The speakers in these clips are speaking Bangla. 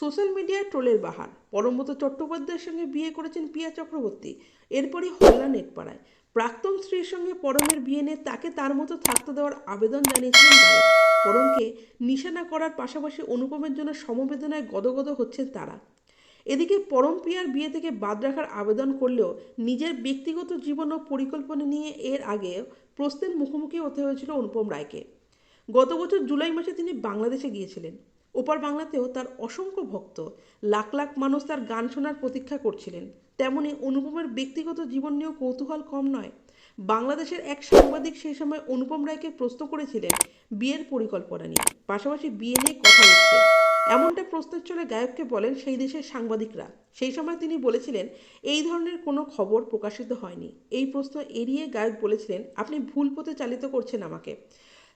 সোশ্যাল মিডিয়ায় ট্রোলের বাহার। পরমব্রত চট্টোপাধ্যায়ের সঙ্গে বিয়ে করেছেন পিয়া চক্রবর্তী। এরপরই হল্লা নেটপাড়ায় প্রাক্তন স্ত্রীর সঙ্গে পরমের বিয়ে নিয়ে তাকে তার মতো থাকতে দেওয়ার আবেদন জানিয়েছিলেন গায়ক পরমকে নিশানা করার পাশাপাশি অনুপমের জন্য সমবেদনায় গদগদ হচ্ছেন তারা। এদিকে পরম পিয়ার বিয়ে থেকে বাদ রাখার আবেদন করলেও নিজের ব্যক্তিগত জীবন ও পরিকল্পনা নিয়ে এর আগে প্রশ্নের মুখোমুখি হতে হয়েছিল অনুপম রায়কে। গত বছর জুলাই মাসে তিনি বাংলাদেশে গিয়েছিলেন। ওপার বাংলাতেও তার অসংখ্য ভক্ত লাখ লাখ মানুষ তার গান শোনার প্রতীক্ষা করছিলেন। তেমনি অনুপমের ব্যক্তিগত জীবন নিয়েও কৌতূহল কম নয়। বাংলাদেশের এক সাংবাদিক সেই সময় অনুপম রায়কে প্রশ্ন করেছিলেন বিয়ের পরিকল্পনা নিয়ে। পাশাপাশি বিয়ে নিয়ে কথা উঠছে এমনটা প্রশ্নের চলে গায়ককে বলেন সেই দেশের সাংবাদিকরা। সেই সময় তিনি বলেছিলেন, এই ধরনের কোনো খবর প্রকাশিত হয়নি। এই প্রশ্ন এড়িয়ে গায়ক বলেছিলেন, আপনি ভুল পথে চালিত করছেন আমাকে।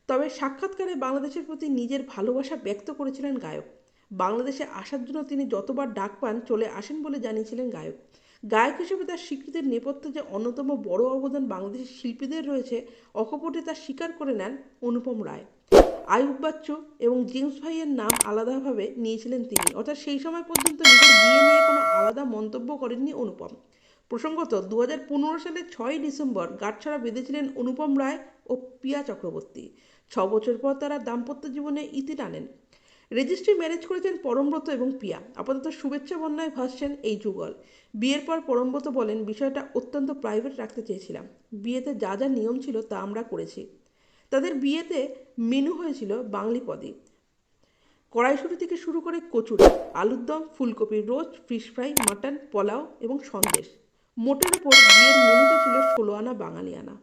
তবে সাক্ষাৎকারে বাংলাদেশের প্রতি নিজের ভালোবাসা ব্যক্ত করেছিলেন গায়ক। বাংলাদেশে আসার জন্য তিনি যতবার ডাক পান চলে আসেন বলে জানিয়েছিলেন গায়ক। গায়ক হিসেবে তার স্বীকৃতির নেপথ্যে যে অন্যতম বড় অবদান বাংলাদেশের শিল্পীদের রয়েছে, অকপটে তা স্বীকার করে নেন অনুপম রায়। আয়ুব বাচ্চু এবং জেমস ভাইয়ের নাম আলাদাভাবে নিয়েছিলেন তিনি। অর্থাৎ সেই সময় পর্যন্ত নিজের বিয়ে নিয়ে কোনো আলাদা মন্তব্য করেননি অনুপম। প্রসঙ্গত দু হাজার পনেরো সালের ছয়ই ডিসেম্বর গাঁটছড়া বেঁধেছিলেন অনুপম রায় ও পিয়া চক্রবর্তী। ছ বছর পর তারা দাম্পত্য জীবনে ইতি টানেন। রেজিস্ট্রি ম্যারেজ করেছেন পরমব্রত এবং পিয়া। আপাতত শুভেচ্ছা বন্যায় ভাসছেন এই যুগল। বিয়ের পর পরমব্রত বলেন, বিষয়টা অত্যন্ত প্রাইভেট রাখতে চেয়েছিলাম। বিয়েতে যা যা নিয়ম ছিল তা আমরা করেছি। তাদের বিয়েতে মেনু হয়েছিল বাংলি পদে। কড়াইশুটি থেকে শুরু করে কচুরি, আলুর দম, ফুলকপির roast, fish fry, mutton, pulao এবং সন্দেশ। মোটের ওপর বিয়ের মেনুতে ছিল ষোলো আনা বাঙালি আনা।